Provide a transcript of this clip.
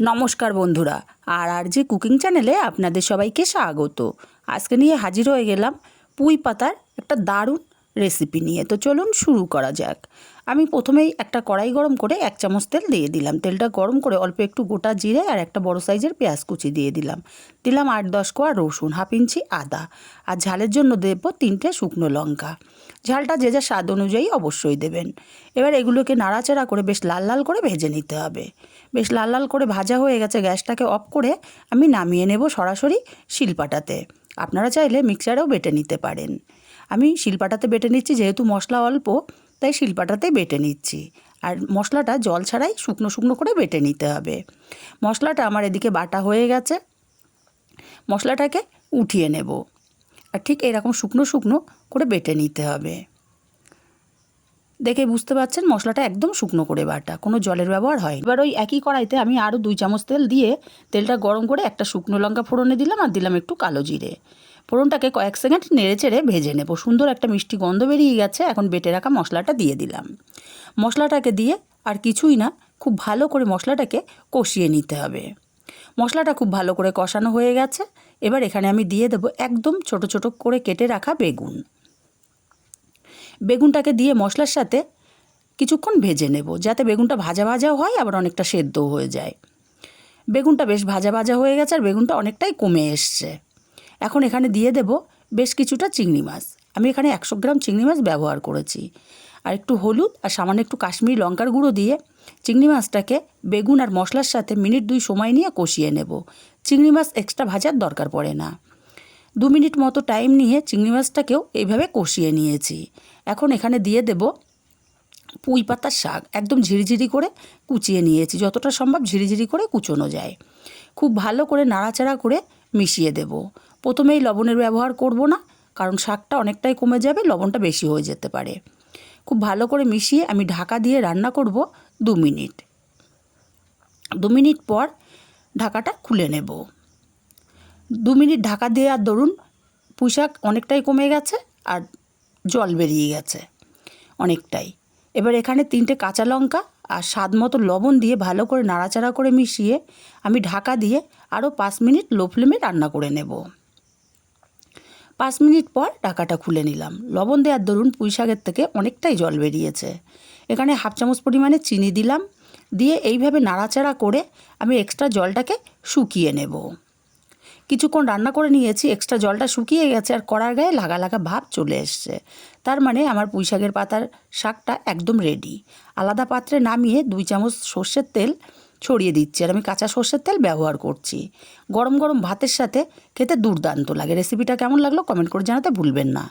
নমস্কার বন্ধুরা, আর আর যে কুকিং চ্যানেলে আপনাদের সবাইকে স্বাগত। আজকে নিয়ে হাজির হয়ে গেলাম পুঁই পাতার একটা দারুণ রেসিপি নিয়ে। তো চলুন শুরু করা যাক। আমি প্রথমেই একটা কড়াই গরম করে এক চামচ তেল দিয়ে দিলাম। তেলটা গরম করে অল্প একটু গোটা জিরে আর একটা বড় সাইজের পেঁয়াজ কুচি দিয়ে দিলাম। দিলাম আট দশ কোয়া রসুন, হাফ ইঞ্চি আদা আর ঝালের জন্য দেব তিনটে শুকনো লঙ্কা। ঝালটা যে যা স্বাদ অনুযায়ী অবশ্যই দেবেন। এবার এগুলোকে নাড়াচাড়া করে বেশ লাল লাল করে ভেজে নিতে হবে। বেশ লাল লাল করে ভাজা হয়ে গেছে গ্যাসটাকে অফ করে আমি নামিয়ে নেব সরাসরি শিলপাটাতে। আপনারা চাইলে মিক্সারেও বেটে নিতে পারেন। আমি শিলপাটাতে বেটে নিচ্ছি, যেহেতু মশলা অল্প তাই শিলপাটাতে বেটে নিচ্ছি। আর মশলাটা জল ছাড়াই শুকনো শুকনো করে বেটে নিতে হবে। মশলাটা আমার এদিকে বাটা হয়ে গেছে। মশলাটাকে উঠিয়ে নেব। আর ঠিক এরকম শুকনো শুকনো করে বেটে নিতে হবে। দেখে বুঝতে পারছেন মশলাটা একদম শুকনো করে বাটা, কোনো জলের ব্যবহার হয় এবার ওই একই কড়াইতে আমি আরও দুই চামচ তেল দিয়ে তেলটা গরম করে একটা শুকনো লঙ্কা ফোড়নে দিলাম আর দিলাম একটু কালো জিরে। ফোড়নটাকে কয়েক সেকেন্ড নেড়ে চেড়ে ভেজে নেব। সুন্দর একটা মিষ্টি গন্ধ বেরিয়ে গেছে, এখন বেটে রাখা মশলাটা দিয়ে দিলাম। মশলাটাকে দিয়ে আর কিছুই না, খুব ভালো করে মশলাটাকে কষিয়ে নিতে হবে। মশলাটা খুব ভালো করে কষানো হয়ে গেছে। এবার এখানে আমি দিয়ে দেবো একদম ছোট ছোট করে কেটে রাখা বেগুন। বেগুনটাকে দিয়ে মশলার সাথে কিছুক্ষণ ভেজে নেব, যাতে বেগুনটা ভাজা ভাজাও হয়, আবার অনেকটা সেদ্ধও হয়ে যায়। বেগুনটা বেশ ভাজা ভাজা হয়ে গেছে, আর বেগুনটা অনেকটাই কমে এসছে। এখন এখানে দিয়ে দেব বেশ কিছুটা চিংড়ি মাছ। আমি এখানে একশো গ্রাম চিংড়ি মাছ ব্যবহার করেছি। আর একটু হলুদ আর সামান্য একটু কাশ্মীরি লঙ্কার গুঁড়ো দিয়ে চিংড়ি মাছটাকে বেগুন আর মশলার সাথে মিনিট দুই সময় নিয়ে কষিয়ে নেব। চিংড়ি মাছ এক্সট্রা ভাজার দরকার পড়ে না। দু মিনিট মতো টাইম নিয়ে চিংড়ি মাছটাকেও এইভাবে কষিয়ে নিয়েছি। এখন এখানে দিয়ে দেব পুঁই পাতার শাক। একদম ঝিরিঝিরি করে কুচিয়ে নিয়েছি। যতটা সম্ভব ঝিরিঝিরি করে কুচোনো যায়। খুব ভালো করে নাড়াচাড়া করে মিশিয়ে দেব। প্রথমেই লবণের ব্যবহার করব না, কারণ শাকটা অনেকটাই কমে যাবে, লবণটা বেশি হয়ে যেতে পারে। খুব ভালো করে মিশিয়ে আমি ঢাকা দিয়ে রান্না করব দু মিনিট। দু মিনিট পর ঢাকাটা খুলে নেব। দু মিনিট ঢাকা দিয়ে আর ধরুন পুঁইশাক অনেকটাই কমে গেছে আর জল বেরিয়ে গেছে অনেকটাই। এবার এখানে তিনটে কাঁচা লঙ্কা আর স্বাদ মতো লবণ দিয়ে ভালো করে নাড়াচাড়া করে মিশিয়ে আমি ঢাকা দিয়ে আরও পাঁচ মিনিট লো ফ্লেমে রান্না করে নেব। পাঁচ মিনিট পর ঢাকাটা খুলে নিলাম। লবণ দেওয়ার দরুন পুঁই শাকের থেকে অনেকটাই জল বেরিয়েছে। এখানে হাফ চামচ পরিমাণে চিনি দিলাম। দিয়ে এইভাবে নাড়াচাড়া করে আমি এক্সট্রা জলটাকে শুকিয়ে নেব। কিছুক্ষণ রান্না করে নিয়েছি এক্সট্রা জলটা শুকিয়ে গেছে আর কড়ার গায়ে লাগা লাগা ভাব চলে এসছে। তার মানে আমার পুঁই শাকের পাতার শাকটা একদম রেডি আলাদা পাত্রে নামিয়ে দুই চামচ সর্ষের তেল ছড়িয়ে দিচ্ছি আর আমি কাঁচা সর্ষের তেল ব্যবহার করছি। গরম গরম ভাতের সাথে খেতে দুর্দান্ত লাগে। রেসিপিটা কেমন লাগল কমেন্ট করে জানাতে ভুলবেন না।